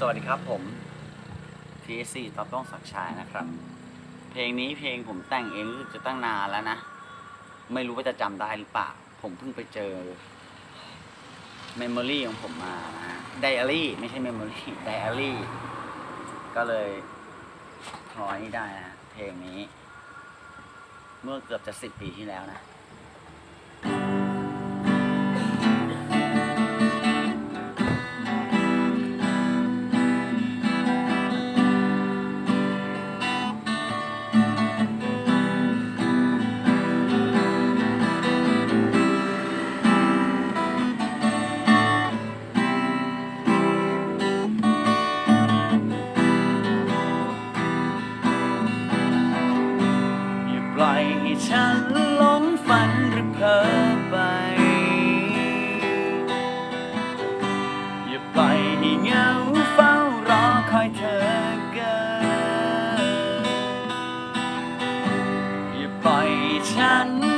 สวัสดีครับผม TSC ตอบต้องสักชายนะครับ เพลงนี้เพลงผมแต่งเองจะตั้งนานแล้วนะ ไม่รู้ว่าจะจำได้หรือเปล่า ผมเพิ่งไปเจอเมมโมรีของผมมานะไดอารี่ไม่ใช่เมมโมรี่ไดอารี่ก็เลยพลอยนี่ได้นะเพลงนี้ เมื่อเกือบจะสิบปีที่แล้วนะ ฉัน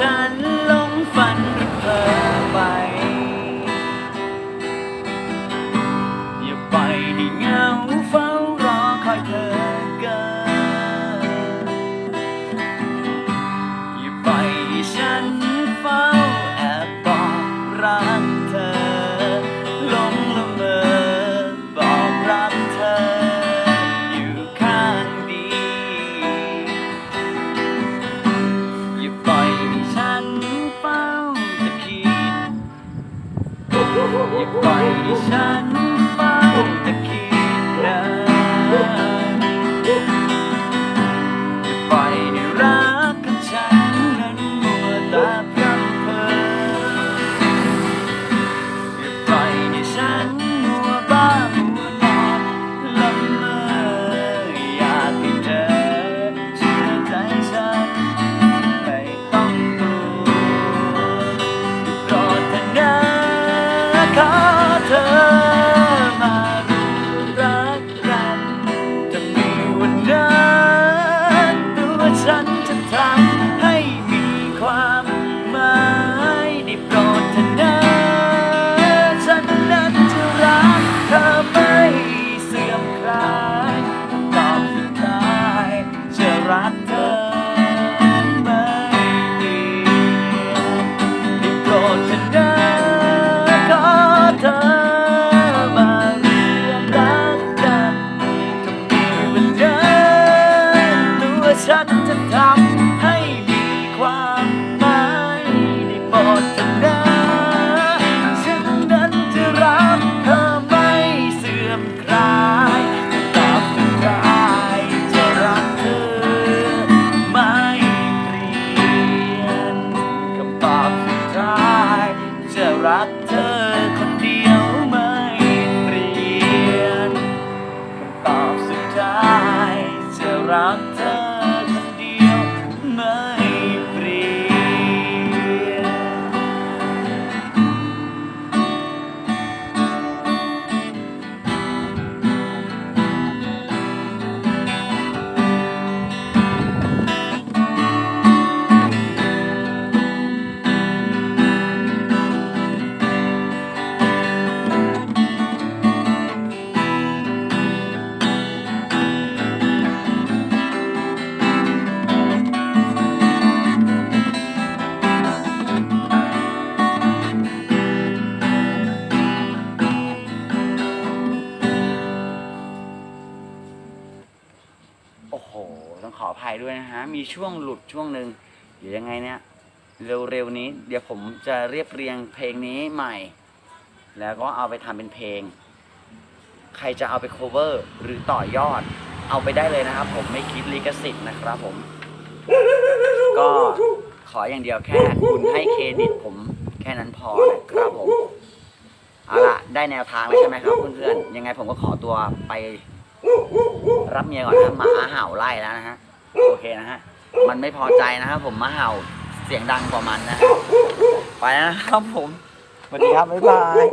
ฉันลงฝันเธอไป อย่าไปให้เงา ฉันเฝ้าแคิดนานจะปล่อยให้รักกับฉันนั้นมัวตา I'm rattle. ด้วยนะฮะ มีช่วงหลุดช่วงหนึ่งเดี๋ยวยังไงเนี่ยเร็วๆนี้ เดี๋ยวผมจะเรียบเรียงเพลงนี้ใหม่ แล้วก็เอาไปทำเป็นเพลง ใครจะเอาไป cover หรือต่อยอด เอาไปได้เลยนะครับ ผมไม่คิดลิขสิทธิ์นะครับผม ก็ขออย่างเดียวแค่คุณให้เครดิตผมแค่นั้นพอนะครับผมเอาละได้แนวทางแล้วใช่ไหมครับเพื่อนๆยังไงผมก็ขอตัวไปรับเมียก่อนนะหมาเห่าไล่แล้วนะฮะ โอเคนะฮะ มันไม่พอใจนะครับผมมาเห่าเสียงดังกว่ามันนะ ไปนะครับผมสวัสดีครับ บ๊ายบาย